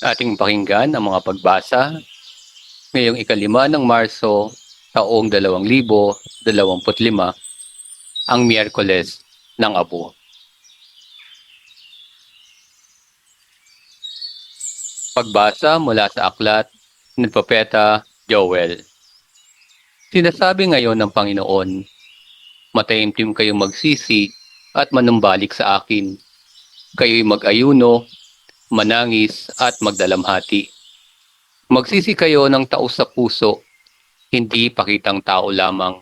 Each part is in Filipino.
ating pakinggan ang mga pagbasa ngayong ikalima ng Marso taong 2025, ang Miyerkules ng Abo. Pagbasa mula sa aklat ng Propeta Joel. Sinasabi ngayon ng Panginoon, Matayimtim kayong magsisi at manumbalik sa akin. Kayo'y mag-ayuno manangis at magdalamhati. Magsisi kayo ng taos sa puso, hindi pakitang tao lamang.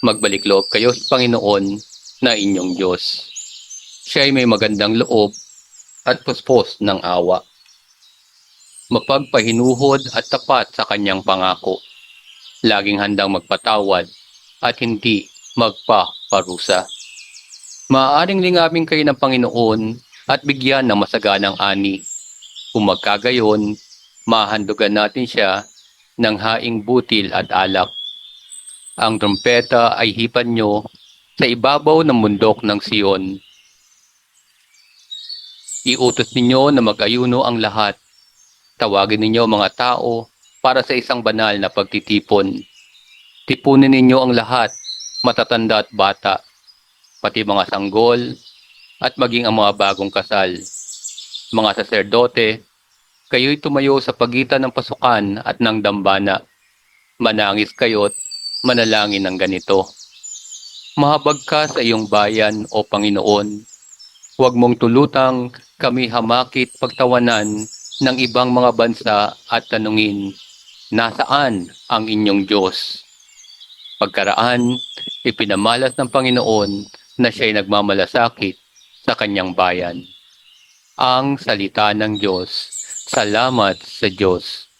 Magbalik loob kayo sa Panginoon na inyong Diyos. Siya ay may magandang loob at puspos ng awa. Mapagpahinuhod at tapat sa kanyang pangako. Laging handang magpatawad at hindi magpaparusa. Maaaring lingapin kayo ng Panginoon at bigyan ng masaganang ani. Kung magkagayon, mahandugan natin siya ng haing butil at alak. Ang trumpeta ay hipan nyo sa ibabaw ng mundok ng Siyon. Iutos ninyo na mag-ayuno ang lahat. Tawagin ninyo mga tao para sa isang banal na pagtitipon. Tipunin ninyo ang lahat, matatanda at bata, pati mga sanggol, at maging ang mga bagong kasal. Mga saserdote, kayo'y tumayo sa pagitan ng pasukan at ng dambana. Manangis kayo't manalangin ng ganito. Mahabag ka sa iyong bayan o Panginoon. Huwag mong tulutang kami hamakit pagtawanan ng ibang mga bansa at tanungin, nasaan ang inyong Diyos? Pagkaraan, ipinamalas ng Panginoon na siya'y nagmamalasakit sa kanyang bayan. Ang salita ng Diyos. Salamat sa Diyos.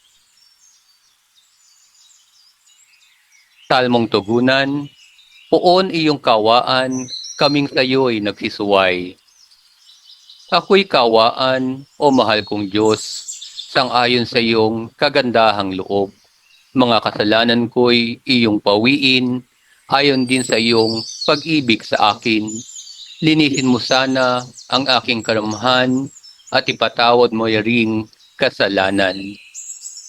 Salmong tugunan, Poon iyong kawaan, kaming sayo'y nagsisuway. Ako'y kawaan, o mahal kong Diyos, sangayon sa iyong kagandahang loob. Mga kasalanan ko'y iyong pawiin, ayon din sa iyong pag-ibig sa akin. Linisin mo sana ang aking karamahan at ipatawad mo ring kasalanan.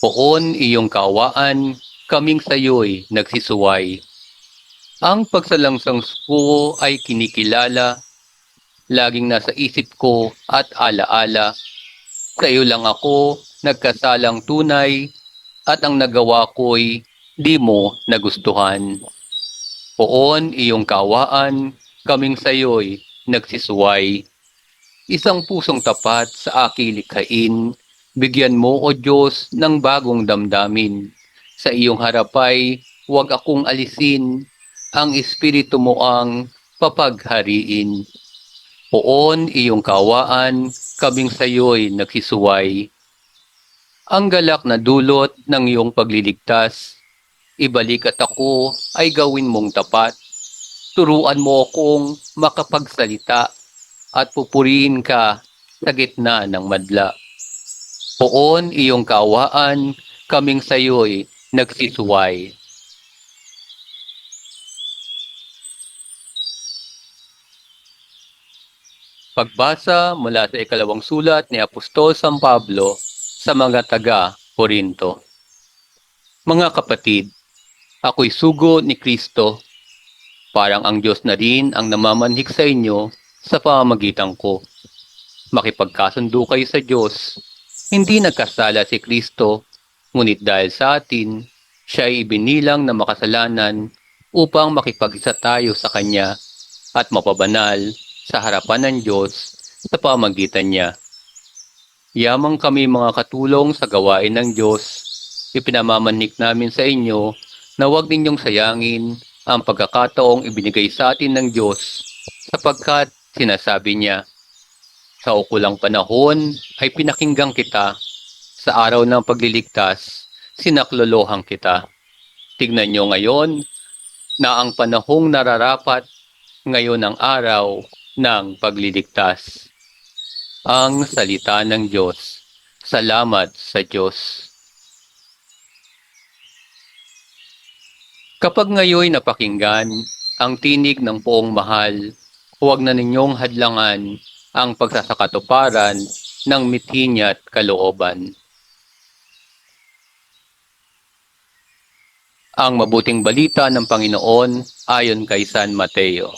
Poon iyong kawaan, kaming sayo'y nagsisuway. Ang pagsalangsang ko ay kinikilala, laging nasa isip ko at alaala. Sa iyo lang ako nagkasalang tunay at ang nagawa ko'y di mo nagustuhan. Poon iyong kawaan, kaming sayo'y nagsisuway. Isang pusong tapat sa aking likhain, bigyan mo o Diyos ng bagong damdamin. Sa iyong harapay, huwag akong alisin, ang Espiritu mo ang papaghariin. Poon iyong kawaan, kaming sayo'y nagsisuway. Ang galak na dulot ng iyong pagliligtas, ibalik at ako ay gawin mong tapat. Turuan mo akong makapagsalita at pupurihin ka sa gitna ng madla. Poon iyong kawaan, kaming sayo'y nagsisuway. Pagbasa mula sa ikalawang sulat ni Apostol San Pablo sa mga taga Corinto. Mga kapatid, ako'y sugo ni Kristo. Parang ang Diyos na rin ang namamanhik sa inyo sa pamamagitan ko. Makipagkasundo kayo sa Diyos. Hindi nagkasala si Kristo, ngunit dahil sa atin, siya ay ibinilang na makasalanan upang makipag-isa tayo sa Kanya at mapabanal sa harapan ng Diyos sa pamagitan niya. Yamang kami mga katulong sa gawain ng Diyos, ipinamamanik namin sa inyo na huwag ninyong sayangin ang pagkakataong ibinigay sa atin ng Diyos sapagkat sinasabi niya, sa ukulang panahon ay pinakinggang kita, sa araw ng pagliligtas, sinaklolohan kita. Tignan nyo ngayon na ang panahong nararapat ngayon ang araw ng pagliligtas. Ang salita ng Diyos. Salamat sa Diyos. Kapag ngayoy napakinggan ang tinig ng poong mahal, huwag na ninyong hadlangan ang pagsasakatuparan ng mithin at kalooban. Ang mabuting balita ng Panginoon ayon kay San Mateo.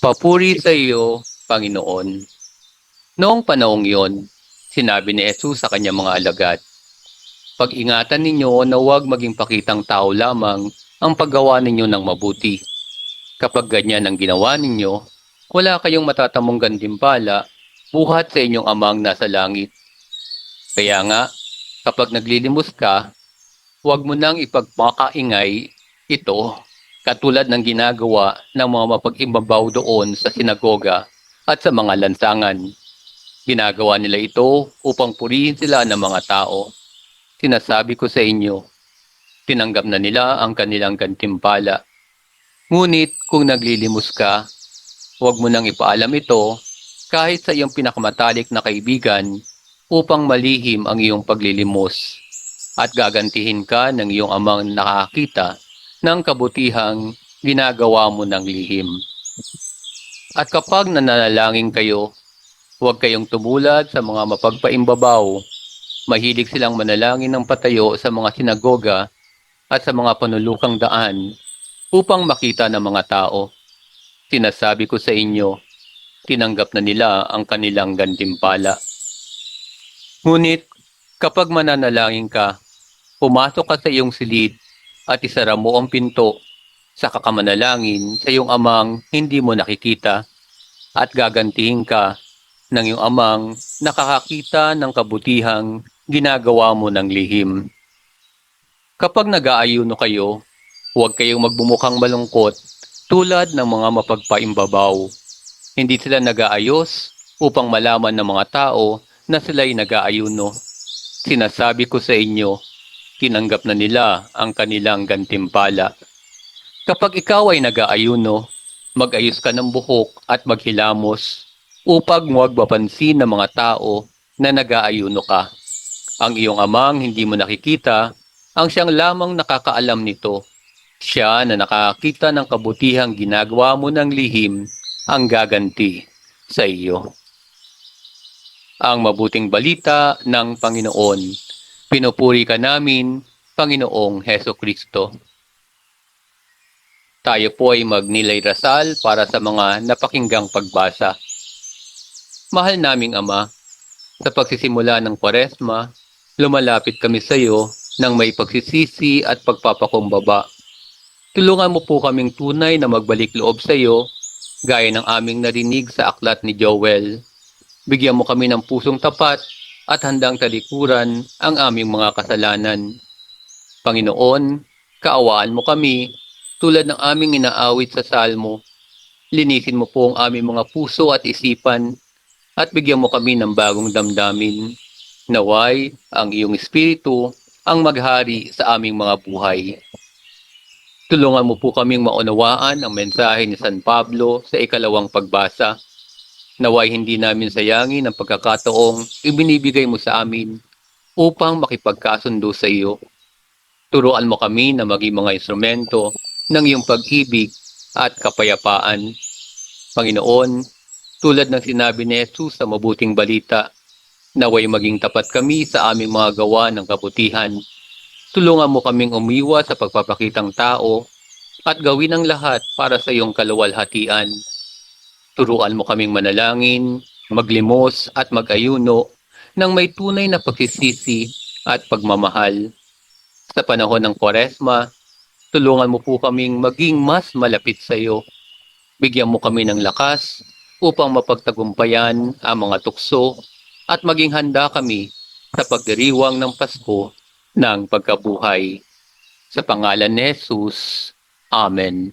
Papuri sa iyo, Panginoon. Noong panahong iyon, sinabi ni Jesus sa kanyang mga alagad, Pag-ingatan ninyo na huwag maging pakitang tao lamang ang paggawa ninyo ng mabuti. Kapag ganyan ang ginawa ninyo, wala kayong matatamong gantimpala buhat sa inyong amang nasa langit. Kaya nga, kapag naglilimos ka, huwag mo nang ipagpakaingay ito katulad ng ginagawa ng mga mapag-imbabaw doon sa sinagoga at sa mga lansangan. Ginagawa nila ito upang purihin sila ng mga tao. Sinasabi ko sa inyo, tinanggap na nila ang kanilang gantimpala. Ngunit kung naglilimos ka, huwag mo nang ipaalam ito kahit sa iyong pinakamatalik na kaibigan upang malihim ang iyong paglilimos at gagantihin ka ng iyong amang nakakita ng kabutihang ginagawa mo ng lihim. At kapag nananalangin kayo, huwag kayong tumulad sa mga mapagpaimbabaw. Mahilig silang manalangin ng patayo sa mga sinagoga at sa mga panulukang daan upang makita ng mga tao. Sinasabi ko sa inyo, tinanggap na nila ang kanilang gantimpala. Ngunit kapag mananalangin ka, pumasok ka sa iyong silid at isara mo ang pinto sa kakamanalangin sa iyong amang hindi mo nakikita at gagantihin ka ng iyong amang nakakakita ng kabutihang ginagawa mo ng lihim. Kapag nag-aayuno kayo, huwag kayong magbumukhang malungkot tulad ng mga mapagpaimbabaw. Hindi sila nag-aayos upang malaman ng mga tao na sila'y nag-aayuno. Sinasabi ko sa inyo, tinanggap na nila ang kanilang gantimpala. Kapag ikaw ay nag-aayuno, mag-ayos ka ng buhok at maghilamos upang huwag mapansin ng mga tao na nag-aayuno ka. Ang iyong amang hindi mo nakikita, ang siyang lamang nakakaalam nito. Siya na nakakita ng kabutihang ginagawa mo ng lihim ang gaganti sa iyo. Ang mabuting balita ng Panginoon. Pinupuri ka namin, Panginoong Heso Kristo. Tayo po ay magnilay rasal para sa mga napakinggang pagbasa. Mahal naming Ama, sa pagsisimula ng Kwaresma, lumalapit kami sa iyo ng may pagsisisi at pagpapakumbaba. Tulungan mo po kaming tunay na magbalik loob sa iyo, gaya ng aming narinig sa aklat ni Joel. Bigyan mo kami ng pusong tapat at handang talikuran ang aming mga kasalanan. Panginoon, kaawaan mo kami tulad ng aming inaawit sa salmo. Linisin mo po ang aming mga puso at isipan at bigyan mo kami ng bagong damdamin. Naway ang iyong espiritu ang maghari sa aming mga buhay. Tulungan mo po kaming maunawaan ang mensahe ni San Pablo sa ikalawang pagbasa. Naway hindi namin sayangin ang pagkakataong ibinibigay mo sa amin upang makipagkasundo sa iyo. Turuan mo kami na maging mga instrumento ng iyong pag-ibig at kapayapaan. Panginoon, tulad ng sinabi ni Jesus sa mabuting balita, naway maging tapat kami sa aming mga gawa ng kabutihan. Tulungan mo kaming umiwas sa pagpapakitang tao at gawin ang lahat para sa iyong kaluwalhatian. Turuan mo kaming manalangin, maglimos at mag-ayuno ng may tunay na pagsisisi at pagmamahal. Sa panahon ng Kwaresma, tulungan mo po kaming maging mas malapit sa iyo. Bigyan mo kami ng lakas upang mapagtagumpayan ang mga tukso at maging handa kami sa pagdiriwang ng Pasko ng pagkabuhay. Sa pangalan ni Jesus, Amen.